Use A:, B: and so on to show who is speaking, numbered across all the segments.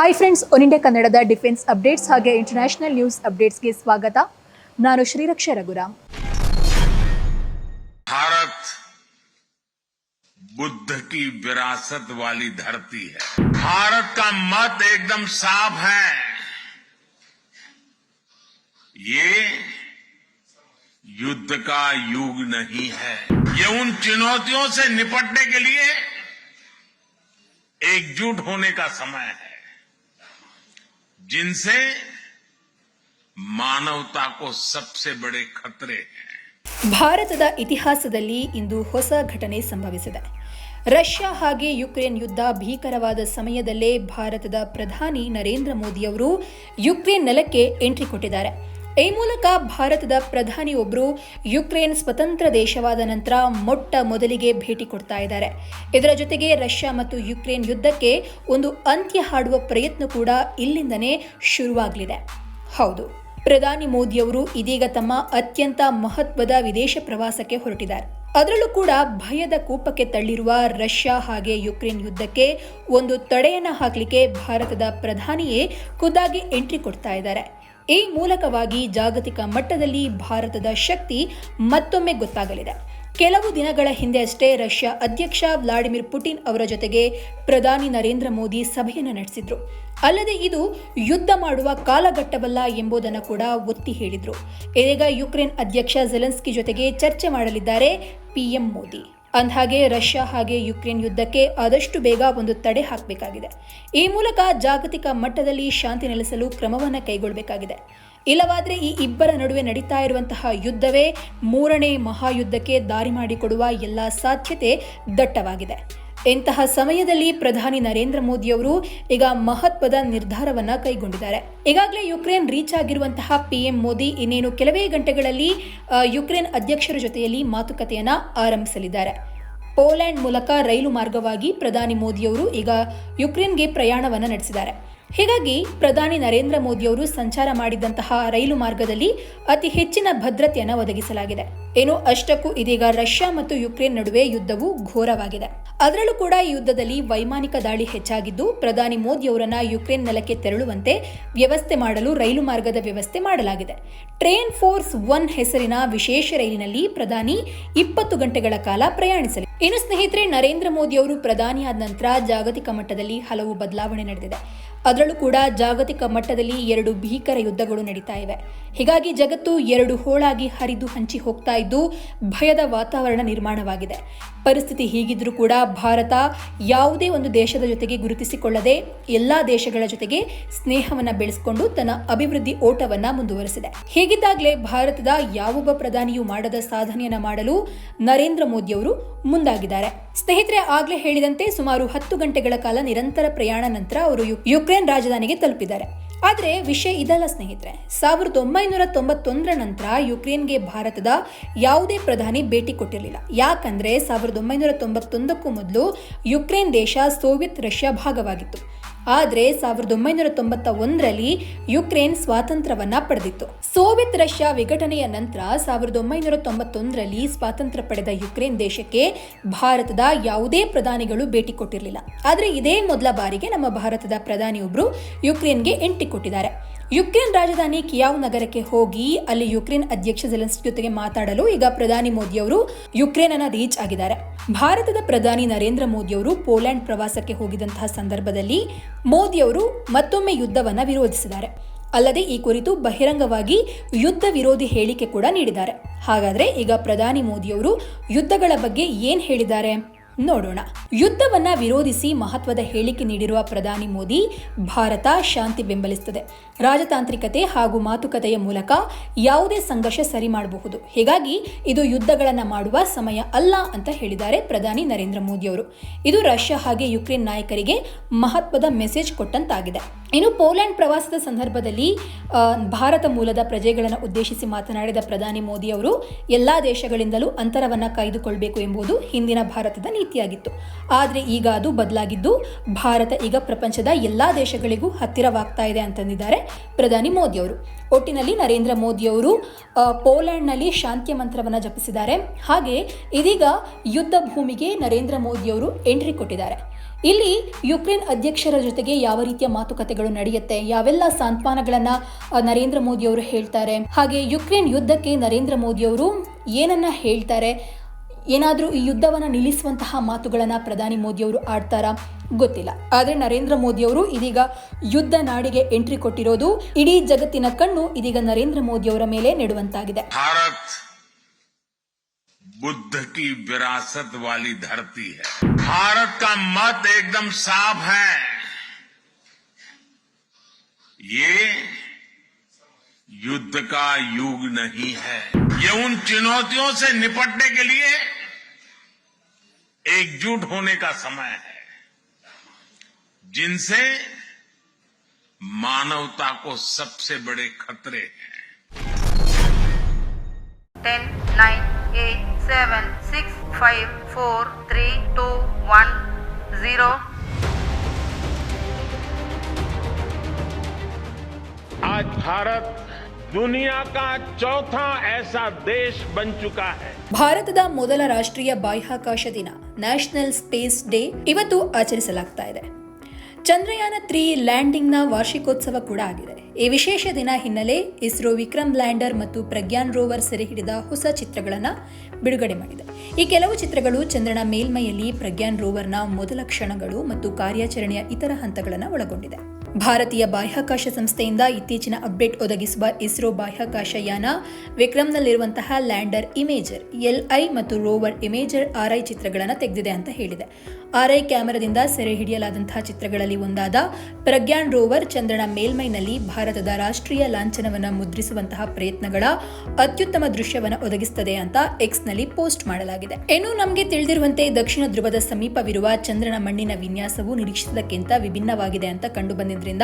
A: Hi friends one India ಕನ್ನಡದ defence updates ಹಾಗೆ international news ಅಪ್ಡೇಟ್ಸ್ಗೆ ಸ್ವಾಗತ ನಾನು ಶ್ರೀರಕ್ಷಾ ರಘುರಾಮ್
B: भारत बुद्ध की विरासत वाली धरती है भारत का मत एकदम साफ है ये युद्ध का युग नहीं है ये उन चुनौतियों से निपटने के लिए एकजुट होने का समय है जिनसे मानवता को सबसे बड़े खतरे हैं
A: ಭಾರತದ ಇತಿಹಾಸದಲ್ಲಿ ಇಂದು ಹೊಸ ಘಟನೆ ಸಂಭವಿಸಿದೆ ರಷ್ಯಾ ಹಾಗೆ ಯುಕ್ರೇನ್ ಯುದ್ಧ ಭೀಕರವಾದ ಸಮಯದಲ್ಲೇ ಭಾರತದ ಪ್ರಧಾನಿ ನರೇಂದ್ರ ಮೋದಿಯವರು ಯುಕ್ರೇನ್ ನೆಲಕ್ಕೆ ಎಂಟ್ರಿ ಕೊಟ್ಟಿದ್ದಾರೆ ಈ ಮೂಲಕ ಭಾರತದ ಪ್ರಧಾನಿ ಒಬ್ಬರು ಯುಕ್ರೇನ್ ಸ್ವತಂತ್ರ ದೇಶವಾದ ನಂತರ ಮೊಟ್ಟ ಮೊದಲಿಗೆ ಭೇಟಿ ಕೊಡ್ತಾ ಇದ್ದಾರೆ. ಇದರ ಜೊತೆಗೆ ರಷ್ಯಾ ಮತ್ತು ಯುಕ್ರೇನ್ ಯುದ್ಧಕ್ಕೆ ಒಂದು ಅಂತ್ಯ ಹಾಡುವ ಪ್ರಯತ್ನ ಕೂಡ ಇಲ್ಲಿಂದನೇ ಶುರುವಾಗಲಿದೆ. ಹೌದು, ಪ್ರಧಾನಿ ಮೋದಿಯವರು ಇದೀಗ ತಮ್ಮ ಅತ್ಯಂತ ಮಹತ್ವದ ವಿದೇಶ ಪ್ರವಾಸಕ್ಕೆ ಹೊರಟಿದ್ದಾರೆ. ಅದರಲ್ಲೂ ಕೂಡ ಭಯದ ಕೂಪಕ್ಕೆ ತಳ್ಳಿರುವ ರಷ್ಯಾ ಹಾಗೆ ಯುಕ್ರೇನ್ ಯುದ್ಧಕ್ಕೆ ಒಂದು ತಡೆಯನ್ನು ಹಾಕಲಿಕ್ಕೆ ಭಾರತದ ಪ್ರಧಾನಿಯೇ ಖುದ್ದಾಗಿ ಎಂಟ್ರಿ ಕೊಡ್ತಾ ಇದ್ದಾರೆ. ಈ ಮೂಲಕವಾಗಿ ಜಾಗತಿಕ ಮಟ್ಟದಲ್ಲಿ ಭಾರತದ ಶಕ್ತಿ ಮತ್ತೊಮ್ಮೆ ಗೊತ್ತಾಗಲಿದೆ. ಕೆಲವು ದಿನಗಳ ಹಿಂದೆ ಅಷ್ಟೇ ರಷ್ಯಾ ಅಧ್ಯಕ್ಷ ವ್ಲಾಡಿಮಿರ್ ಪುಟಿನ್ ಅವರ ಜೊತೆಗೆ ಪ್ರಧಾನಿ ನರೇಂದ್ರ ಮೋದಿ ಸಭೆಯನ್ನು ನಡೆಸಿದ್ರು. ಅಲ್ಲದೆ ಇದು ಯುದ್ಧ ಮಾಡುವ ಕಾಲಘಟ್ಟವಲ್ಲ ಎಂಬುದನ್ನು ಕೂಡ ಒತ್ತಿ ಹೇಳಿದ್ರು. ಇದೀಗ ಯುಕ್ರೇನ್ ಅಧ್ಯಕ್ಷ ಜೆಲೆನ್ಸ್ಕಿ ಜೊತೆಗೆ ಚರ್ಚೆ ಮಾಡಲಿದ್ದಾರೆ ಪಿಎಂ ಮೋದಿ. ಅಂದ್ಹಾಗೆ ರಷ್ಯಾ ಹಾಗೆ ಯುಕ್ರೇನ್ ಯುದ್ಧಕ್ಕೆ ಆದಷ್ಟು ಬೇಗ ಒಂದು ತಡೆ ಹಾಕಬೇಕಾಗಿದೆ. ಈ ಮೂಲಕ ಜಾಗತಿಕ ಮಟ್ಟದಲ್ಲಿ ಶಾಂತಿ ನೆಲೆಸಲು ಕ್ರಮವನ್ನು ಕೈಗೊಳ್ಳಬೇಕಾಗಿದೆ ಇಲ್ಲವಾದರೆ ಈ ಇಬ್ಬರ ನಡುವೆ ನಡೀತಾ ಇರುವಂತಹ ಯುದ್ಧವೇ ಮೂರನೇ ಮಹಾಯುದ್ಧಕ್ಕೆ ದಾರಿ ಮಾಡಿಕೊಡುವ ಎಲ್ಲ ಸಾಧ್ಯತೆ ದಟ್ಟವಾಗಿದೆ. ಇಂತಹ ಸಮಯದಲ್ಲಿ ಪ್ರಧಾನಿ ನರೇಂದ್ರ ಮೋದಿಯವರು ಈಗ ಮಹತ್ವದ ನಿರ್ಧಾರವನ್ನ ಕೈಗೊಂಡಿದ್ದಾರೆ. ಈಗಾಗಲೇ ಯುಕ್ರೇನ್ ರೀಚ್ ಆಗಿರುವಂತಹ ಪಿಎಂ ಮೋದಿ ಇನ್ನೇನು ಕೆಲವೇ ಗಂಟೆಗಳಲ್ಲಿ ಯುಕ್ರೇನ್ ಅಧ್ಯಕ್ಷರ ಜೊತೆಯಲ್ಲಿ ಮಾತುಕತೆಯನ್ನ ಆರಂಭಿಸಲಿದ್ದಾರೆ. ಪೋಲ್ಯಾಂಡ್ ಮೂಲಕ ರೈಲು ಮಾರ್ಗವಾಗಿ ಪ್ರಧಾನಿ ಮೋದಿಯವರು ಈಗ ಯುಕ್ರೇನ್ಗೆ ಪ್ರಯಾಣವನ್ನು ನಡೆಸಿದ್ದಾರೆ. ಹೀಗಾಗಿ ಪ್ರಧಾನಿ ನರೇಂದ್ರ ಮೋದಿಯವರು ಸಂಚಾರ ಮಾಡಿದಂತಹ ರೈಲು ಮಾರ್ಗದಲ್ಲಿ ಅತಿ ಹೆಚ್ಚಿನ ಭದ್ರತೆಯನ್ನು ಒದಗಿಸಲಾಗಿದೆ. ಏನು ಅಷ್ಟಕ್ಕೂ ಇದೀಗ ರಷ್ಯಾ ಮತ್ತು ಯುಕ್ರೇನ್ ನಡುವೆ ಯುದ್ಧವು ಘೋರವಾಗಿದೆ. ಅದರಲ್ಲೂ ಕೂಡ ಈ ಯುದ್ಧದಲ್ಲಿ ವೈಮಾನಿಕ ದಾಳಿ ಹೆಚ್ಚಾಗಿದ್ದು, ಪ್ರಧಾನಿ ಮೋದಿಯವರನ್ನ ಯುಕ್ರೇನ್ ನೆಲಕ್ಕೆ ತೆರಳುವಂತೆ ವ್ಯವಸ್ಥೆ ಮಾಡಲು ರೈಲು ಮಾರ್ಗದ ವ್ಯವಸ್ಥೆ ಮಾಡಲಾಗಿದೆ. ಟ್ರೈನ್ ಫೋರ್ಸ್ ಒನ್ ಹೆಸರಿನ ವಿಶೇಷ ರೈಲಿನಲ್ಲಿ ಪ್ರಧಾನಿ ಇಪ್ಪತ್ತು ಗಂಟೆಗಳ ಕಾಲ ಪ್ರಯಾಣಿಸಲಿ. ಇನ್ನು ಸ್ನೇಹಿತರೆ, ನರೇಂದ್ರ ಮೋದಿ ಅವರು ಪ್ರಧಾನಿಯಾದ ನಂತರ ಜಾಗತಿಕ ಮಟ್ಟದಲ್ಲಿ ಹಲವು ಬದಲಾವಣೆ ನಡೆದಿದೆ. ಅದರಲ್ಲೂ ಕೂಡ ಜಾಗತಿಕ ಮಟ್ಟದಲ್ಲಿ ಎರಡು ಭೀಕರ ಯುದ್ಧಗಳು ನಡೀತಾ ಇವೆ. ಹೀಗಾಗಿ ಜಗತ್ತು ಎರಡು ಹೋಳಾಗಿ ಹರಿದು ಹಂಚಿ ಹೋಗ್ತಾ ಇದ್ದು ಭಯದ ವಾತಾವರಣ ನಿರ್ಮಾಣವಾಗಿದೆ. ಪರಿಸ್ಥಿತಿ ಹೀಗಿದ್ರೂ ಕೂಡ ಭಾರತ ಯಾವುದೇ ಒಂದು ದೇಶದ ಜೊತೆಗೆ ಗುರುತಿಸಿಕೊಳ್ಳದೆ ಎಲ್ಲ ದೇಶಗಳ ಜೊತೆಗೆ ಸ್ನೇಹವನ್ನು ಬೆಳೆಸಿಕೊಂಡು ತನ್ನ ಅಭಿವೃದ್ಧಿ ಓಟವನ್ನ ಮುಂದುವರೆಸಿದೆ. ಹೀಗಿದ್ದಾಗಲೇ ಭಾರತದ ಯಾವೊಬ್ಬ ಪ್ರಧಾನಿಯೂ ಮಾಡದ ಸಾಧನೆಯನ್ನ ಮಾಡಲು ನರೇಂದ್ರ ಮೋದಿಯವರು ಮುಂದಾಗಿದ್ದಾರೆ. ಸ್ನೇಹಿತರೆ, ಆಗ್ಲೇ ಹೇಳಿದಂತೆ ಸುಮಾರು ಹತ್ತು ಗಂಟೆಗಳ ಕಾಲ ನಿರಂತರ ಪ್ರಯಾಣ ನಂತರ ಅವರು ಯು- ಯುಕ್ರೇನ್ ರಾಜಧಾನಿಗೆ ತಲುಪಿದ್ದಾರೆ. ಆದರೆ ವಿಷಯ ಇದಲ್ಲ ಸ್ನೇಹಿತರೆ, ಸಾವಿರದ ಒಂಬೈನೂರ ತೊಂಬತ್ತೊಂದರ ನಂತರ ಯುಕ್ರೇನ್ಗೆ ಭಾರತದ ಯಾವುದೇ ಪ್ರಧಾನಿ ಭೇಟಿ ಕೊಟ್ಟಿರಲಿಲ್ಲ. ಯಾಕಂದರೆ ಸಾವಿರದ ಒಂಬೈನೂರ ತೊಂಬತ್ತೊಂದಕ್ಕೂ ಮೊದಲು ಯುಕ್ರೇನ್ ದೇಶ ಸೋವಿಯತ್ ರಷ್ಯಾ ಭಾಗವಾಗಿತ್ತು. ಆದರೆ ಸಾವಿರದ ಒಂಬೈನೂರ ತೊಂಬತ್ತ ಒಂದರಲ್ಲಿ ಯುಕ್ರೇನ್ ಸ್ವಾತಂತ್ರ್ಯವನ್ನ ಪಡೆದಿತ್ತು. ಸೋವಿಯತ್ ರಷ್ಯಾ ವಿಘಟನೆಯ ನಂತರ ಸಾವಿರದ ಒಂಬೈನೂರ ತೊಂಬತ್ತೊಂದರಲ್ಲಿ ಸ್ವಾತಂತ್ರ್ಯ ಪಡೆದ ಯುಕ್ರೇನ್ ದೇಶಕ್ಕೆ ಭಾರತದ ಯಾವುದೇ ಪ್ರಧಾನಿಗಳು ಭೇಟಿ ಕೊಟ್ಟಿರಲಿಲ್ಲ. ಆದರೆ ಇದೇ ಮೊದಲ ಬಾರಿಗೆ ನಮ್ಮ ಭಾರತದ ಪ್ರಧಾನಿಯೊಬ್ಬರು ಯುಕ್ರೇನ್ಗೆ ಎಂಟಿ ಕೊಟ್ಟಿದ್ದಾರೆ. ಯುಕ್ರೇನ್ ರಾಜಧಾನಿ ಕಿಯಾವ್ ನಗರಕ್ಕೆ ಹೋಗಿ ಅಲ್ಲಿ ಯುಕ್ರೇನ್ ಅಧ್ಯಕ್ಷ ಜೆಲೆನ್ಸ್ಕಿ ಜೊತೆಗೆ ಮಾತಾಡಲು ಈಗ ಪ್ರಧಾನಿ ಮೋದಿಯವರು ಯುಕ್ರೇನ್ ಅನ್ನ ರೀಚ್ ಆಗಿದ್ದಾರೆ. ಭಾರತದ ಪ್ರಧಾನಿ ನರೇಂದ್ರ ಮೋದಿಯವರು ಪೋಲೆಂಡ್ ಪ್ರವಾಸಕ್ಕೆ ಹೋಗಿದಂತಹ ಸಂದರ್ಭದಲ್ಲಿ ಮೋದಿಯವರು ಮತ್ತೊಮ್ಮೆ ಯುದ್ಧವನ್ನ ವಿರೋಧಿಸಿದ್ದಾರೆ. ಅಲ್ಲದೆ ಈ ಕುರಿತು ಬಹಿರಂಗವಾಗಿ ಯುದ್ಧ ವಿರೋಧಿ ಹೇಳಿಕೆ ಕೂಡ ನೀಡಿದ್ದಾರೆ. ಹಾಗಾದ್ರೆ ಈಗ ಪ್ರಧಾನಿ ಮೋದಿಯವರು ಯುದ್ಧಗಳ ಬಗ್ಗೆ ಏನ್ ಹೇಳಿದ್ದಾರೆ? ನೋಡೋಣ. ಯುದ್ಧವನ್ನ ವಿರೋಧಿಸಿ ಮಹತ್ವದ ಹೇಳಿಕೆ ನೀಡಿರುವ ಪ್ರಧಾನಿ ಮೋದಿ, ಭಾರತ ಶಾಂತಿ ಬೆಂಬಲಿಸುತ್ತದೆ. ರಾಜತಾಂತ್ರಿಕತೆ ಹಾಗೂ ಮಾತುಕತೆಯ ಮೂಲಕ ಯಾವುದೇ ಸಂಘರ್ಷ ಸರಿ ಮಾಡಬಹುದು. ಹೀಗಾಗಿ ಇದು ಯುದ್ಧಗಳನ್ನು ಮಾಡುವ ಸಮಯ ಅಲ್ಲ ಅಂತ ಹೇಳಿದ್ದಾರೆ ಪ್ರಧಾನಿ ನರೇಂದ್ರ ಮೋದಿ ಅವರು ಇದು ರಷ್ಯಾ ಹಾಗೆ ಯುಕ್ರೇನ್ ನಾಯಕರಿಗೆ ಮಹತ್ವದ ಮೆಸೇಜ್ ಕೊಟ್ಟಂತಾಗಿದೆ. ಇನ್ನು ಪೋಲೆಂಡ್ ಪ್ರವಾಸದ ಸಂದರ್ಭದಲ್ಲಿ ಭಾರತ ಮೂಲದ ಪ್ರಜೆಗಳನ್ನು ಉದ್ದೇಶಿಸಿ ಮಾತನಾಡಿದ ಪ್ರಧಾನಿ ಮೋದಿ ಅವರು ಎಲ್ಲ ದೇಶಗಳಿಂದಲೂ ಅಂತರವನ್ನು ಕಾಯ್ದುಕೊಳ್ಬೇಕು ಎಂಬುದು ಹಿಂದಿನ ಭಾರತದ ನೀತಿಯಾಗಿತ್ತು. ಆದರೆ ಈಗ ಅದು ಬದಲಾಗಿದ್ದು ಭಾರತ ಈಗ ಪ್ರಪಂಚದ ಎಲ್ಲ ದೇಶಗಳಿಗೂ ಹತ್ತಿರವಾಗ್ತಾ ಇದೆ ಅಂತಂದಿದ್ದಾರೆ ಪ್ರಧಾನಿ ಮೋದಿ ಅವರು. ಒಟ್ಟಿನಲ್ಲಿ ನರೇಂದ್ರ ಮೋದಿ ಅವರು ಆ, ಪೋಲ್ಯಾಂಡ್ನಲ್ಲಿ ಶಾಂತಿಯ ಮಂತ್ರವನ್ನು ಜಪಿಸಿದ್ದಾರೆ. ಹಾಗೆ ಇದೀಗ ಯುದ್ಧ ಭೂಮಿಗೆ ನರೇಂದ್ರ ಮೋದಿ ಅವರು ಎಂಟ್ರಿ ಕೊಟ್ಟಿದ್ದಾರೆ. ಇಲ್ಲಿ ಯುಕ್ರೇನ್ ಅಧ್ಯಕ್ಷರ ಜೊತೆಗೆ ಯಾವ ರೀತಿಯ ಮಾತುಕತೆಗಳು ನಡೆಯುತ್ತೆ, ಯಾವೆಲ್ಲ ಸಾಂತ್ವಾನಗಳನ್ನ ನರೇಂದ್ರ ಮೋದಿ ಅವರು ಹೇಳ್ತಾರೆ, ಹಾಗೆ ಯುಕ್ರೇನ್ ಯುದ್ಧಕ್ಕೆ ನರೇಂದ್ರ ಮೋದಿ ಅವರು ಏನನ್ನ ಹೇಳ್ತಾರೆ, ಏನಾದರೂ ಈ ಯುದ್ಧವನ್ನು ನಿಲ್ಲಿಸುವಂತಹ ಮಾತುಗಳನ್ನು ಪ್ರಧಾನಿ ಮೋದಿಯವರು ಆಡ್ತಾರಾ ಗೊತ್ತಿಲ್ಲ. ಆದರೆ ನರೇಂದ್ರ ಮೋದಿಯವರು ಇದೀಗ ಯುದ್ಧ ನಾಡಿಗೆ ಎಂಟ್ರಿ ಕೊಟ್ಟಿರೋದು, ಇಡೀ ಜಗತ್ತಿನ ಕಣ್ಣು ಇದೀಗ ನರೇಂದ್ರ ಮೋದಿಯವರ ಮೇಲೆ ನೆಡುವಂತಾಗಿದೆ.
B: बुद्ध की विरासत वाली धरती है। भारत का मत एकदम साफ़ है। ये युद्ध का युग नहीं है। ये उन चुनौतियों से निपटने के लिए एकजुट होने का समय है जिनसे मानवता को सबसे बड़े खतरे हैं।
C: 10, 9, 8, 7, 6, 5, 4, 3, 2, 1, 0.
D: आज भारत दुनिया का चौथा ऐसा देश बन चुका है
A: ಭಾರತದ ಮೊದಲ ರಾಷ್ಟ್ರೀಯ ಬಾಹ್ಯಾಕಾಶ ದಿನ ನ್ಯಾಷನಲ್ ಸ್ಪೇಸ್ ಡೇ ಇವತ್ತು ಆಚರಿಸಲಾಗ್ತಾ ಇದೆ ಚಂದ್ರಯಾನ ತ್ರೀ ಲ್ಯಾಂಡಿಂಗ್ನ ವಾರ್ಷಿಕೋತ್ಸವ ಕೂಡ ಆಗಿದೆ. ಈ ವಿಶೇಷ ದಿನ ಹಿನ್ನೆಲೆ ಇಸ್ರೋ ವಿಕ್ರಮ್ ಲ್ಯಾಂಡರ್ ಮತ್ತು ಪ್ರಜ್ಞಾನ್ ರೋವರ್ ಸೆರೆ ಹಿಡಿದ ಹೊಸ ಚಿತ್ರಗಳನ್ನು ಬಿಡುಗಡೆ ಮಾಡಿದೆ. ಈ ಕೆಲವು ಚಿತ್ರಗಳು ಚಂದ್ರನ ಮೇಲ್ಮೈಯಲ್ಲಿ ಪ್ರಜ್ಞಾನ್ ರೋವರ್ನ ಮೊದಲ ಕ್ಷಣಗಳು ಮತ್ತು ಕಾರ್ಯಾಚರಣೆಯ ಇತರ ಹಂತಗಳನ್ನು ಒಳಗೊಂಡಿದೆ. ಭಾರತೀಯ ಬಾಹ್ಯಾಕಾಶ ಸಂಸ್ಥೆಯಿಂದ ಇತ್ತೀಚಿನ ಅಪ್ಡೇಟ್ ಒದಗಿಸುವ ಇಸ್ರೋ ಬಾಹ್ಯಾಕಾಶ ಯಾನ ವಿಕ್ರಮ್ನಲ್ಲಿರುವಂತಹ ಲ್ಯಾಂಡರ್ ಇಮೇಜರ್ ಎಲ್ಐ ಮತ್ತು ರೋವರ್ ಇಮೇಜರ್ ಆರ್ಐ ಚಿತ್ರಗಳನ್ನು ತೆಗೆದಿದೆ ಅಂತ ಹೇಳಿದೆ. ಆರ್ಐ ಕ್ಯಾಮೆರಾದಿಂದ ಸೆರೆ ಹಿಡಿಯಲಾದಂತಹ ಚಿತ್ರಗಳಲ್ಲಿ ಒಂದಾದ ಪ್ರಜ್ಞಾನ್ ರೋವರ್ ಚಂದ್ರನ ಮೇಲ್ಮೈನಲ್ಲಿ ಭಾರತದ ರಾಷ್ಟ್ರೀಯ ಲಾಂಛನವನ್ನು ಮುದ್ರಿಸುವಂತಹ ಪ್ರಯತ್ನಗಳ ಅತ್ಯುತ್ತಮ ದೃಶ್ಯವನ್ನು ಒದಗಿಸುತ್ತದೆ ಅಂತ ಎಕ್ಸ್ನಲ್ಲಿ ಪೋಸ್ಟ್ ಮಾಡಲಾಗಿದೆ. ಇನ್ನು ನಮಗೆ ತಿಳಿದಿರುವಂತೆ ದಕ್ಷಿಣ ಧ್ರುವದ ಸಮೀಪವಿರುವ ಚಂದ್ರನ ಮಣ್ಣಿನ ವಿನ್ಯಾಸವು ನಿರೀಕ್ಷಿಸಿದ್ದಕ್ಕಿಂತ ವಿಭಿನ್ನವಾಗಿದೆ ಅಂತ ಕಂಡು ಬಂದಿದ್ದರಿಂದ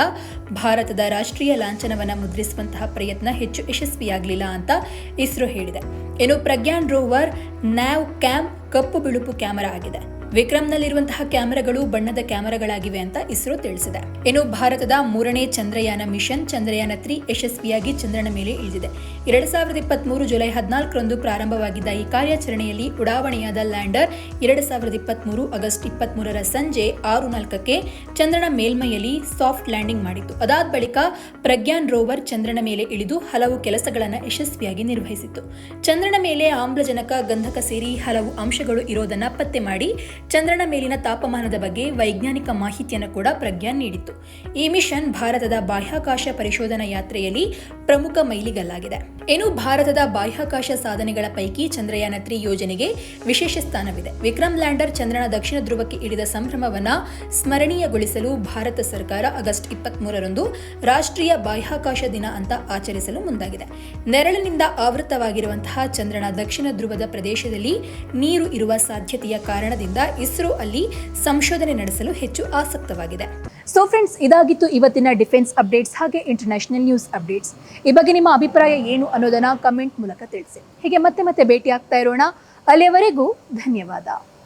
A: ಭಾರತದ ರಾಷ್ಟ್ರೀಯ ಲಾಂಛನವನ್ನು ಮುದ್ರಿಸುವಂತಹ ಪ್ರಯತ್ನ ಹೆಚ್ಚು ಯಶಸ್ವಿಯಾಗಲಿಲ್ಲ ಅಂತ ಇಸ್ರೋ ಹೇಳಿದೆ. ಇನ್ನು ಪ್ರಜ್ಞಾನ್ ರೋವರ್, ನ್ಯಾವ್ ಕ್ಯಾಮ್ ಕಪ್ಪು ಬಿಳುಪು ಕ್ಯಾಮರಾ ಆಗಿದೆ. ವಿಕ್ರಮ್ನಲ್ಲಿರುವಂತಹ ಕ್ಯಾಮೆರಾಗಳು ಬಣ್ಣದ ಕ್ಯಾಮೆರಾಗಳಾಗಿವೆ ಅಂತ ಇಸ್ರೋ ತಿಳಿಸಿದೆ. ಇನ್ನು ಭಾರತದ ಮೂರನೇ ಚಂದ್ರಯಾನ ಮಿಷನ್ ಚಂದ್ರಯಾನ ತ್ರೀ ಯಶಸ್ವಿಯಾಗಿ ಚಂದ್ರನ ಮೇಲೆ ಇಳಿದಿದೆ. ಎರಡ್ ಸಾವಿರದ ಇಪ್ಪತ್ಮೂರು ಜುಲೈ ಹದಿನಾಲ್ಕರಂದು ಪ್ರಾರಂಭವಾಗಿದ್ದ ಈ ಕಾರ್ಯಾಚರಣೆಯಲ್ಲಿ ಉಡಾವಣೆಯಾದ ಲ್ಯಾಂಡರ್ ಎರಡ್ ಸಾವಿರದ ಇಪ್ಪತ್ಮೂರು ಆಗಸ್ಟ್ ಇಪ್ಪತ್ಮೂರರ ಸಂಜೆ ಆರು ನಾಲ್ಕಕ್ಕೆ ಚಂದ್ರನ ಮೇಲ್ಮೈಯಲ್ಲಿ ಸಾಫ್ಟ್ ಲ್ಯಾಂಡಿಂಗ್ ಮಾಡಿತ್ತು. ಅದಾದ ಬಳಿಕ ಪ್ರಜ್ಞಾನ್ ರೋವರ್ ಚಂದ್ರನ ಮೇಲೆ ಇಳಿದು ಹಲವು ಕೆಲಸಗಳನ್ನು ಯಶಸ್ವಿಯಾಗಿ ನಿರ್ವಹಿಸಿತ್ತು. ಚಂದ್ರನ ಮೇಲೆ ಆಮ್ಲಜನಕ ಗಂಧಕ ಸೇರಿ ಹಲವು ಅಂಶಗಳು ಇರೋದನ್ನ ಪತ್ತೆ ಮಾಡಿ ಚಂದ್ರನ ಮೇಲಿನ ತಾಪಮಾನದ ಬಗ್ಗೆ ವೈಜ್ಞಾನಿಕ ಮಾಹಿತಿಯನ್ನು ಕೂಡ ಪ್ರಜ್ಞಾನ್ ನೀಡಿತ್ತು. ಈ ಮಿಷನ್ ಭಾರತದ ಬಾಹ್ಯಾಕಾಶ ಪರಿಶೋಧನಾ ಯಾತ್ರೆಯಲ್ಲಿ ಪ್ರಮುಖ ಮೈಲಿಗಲ್ಲಾಗಿದೆ. ಇನ್ನು ಭಾರತದ ಬಾಹ್ಯಾಕಾಶ ಸಾಧನೆಗಳ ಪೈಕಿ ಚಂದ್ರಯಾನ ತ್ರಿ ಯೋಜನೆಗೆ ವಿಶೇಷ ಸ್ಥಾನವಿದೆ. ವಿಕ್ರಮ್ ಲ್ಯಾಂಡರ್ ಚಂದ್ರನ ದಕ್ಷಿಣ ಧ್ರುವಕ್ಕೆ ಇಳಿದ ಸಂಭ್ರಮವನ್ನು ಸ್ಮರಣೀಯಗೊಳಿಸಲು ಭಾರತ ಸರ್ಕಾರ ಆಗಸ್ಟ್ ಇಪ್ಪತ್ಮೂರರಂದು ರಾಷ್ಟ್ರೀಯ ಬಾಹ್ಯಾಕಾಶ ದಿನ ಅಂತ ಆಚರಿಸಲು ಮುಂದಾಗಿದೆ. ನೆರಳಿನಿಂದ ಆವೃತವಾಗಿರುವಂತಹ ಚಂದ್ರನ ದಕ್ಷಿಣ ಧ್ರುವದ ಪ್ರದೇಶದಲ್ಲಿ ನೀರು ಇರುವ ಸಾಧ್ಯತೆಯ ಕಾರಣದಿಂದ ಇಸ್ರೋ ಅಲ್ಲಿ ಸಂಶೋಧನೆ ನಡೆಸಲು ಹೆಚ್ಚು ಆಸಕ್ತವಾಗಿದೆ. ಸೊ ಫ್ರೆಂಡ್ಸ್ ಇದಾಗಿತ್ತು ಇವತ್ತಿನ ಡಿಫೆನ್ಸ್ ಅಪ್ಡೇಟ್ಸ್ ಹಾಗೆ ಇಂಟರ್ನ್ಯಾಷನಲ್ ನ್ಯೂಸ್ ಅಪ್ಡೇಟ್ಸ್. ಈ ಬಗ್ಗೆ ನಿಮ್ಮ ಅಭಿಪ್ರಾಯ ಏನು ಅನ್ನೋದನ್ನ ಕಮೆಂಟ್ ಮೂಲಕ ತಿಳಿಸಿ. ಹೀಗೆ ಮತ್ತೆ ಮತ್ತೆ ಭೇಟಿ ಇರೋಣ. ಅಲ್ಲಿಯವರೆಗೂ ಧನ್ಯವಾದ.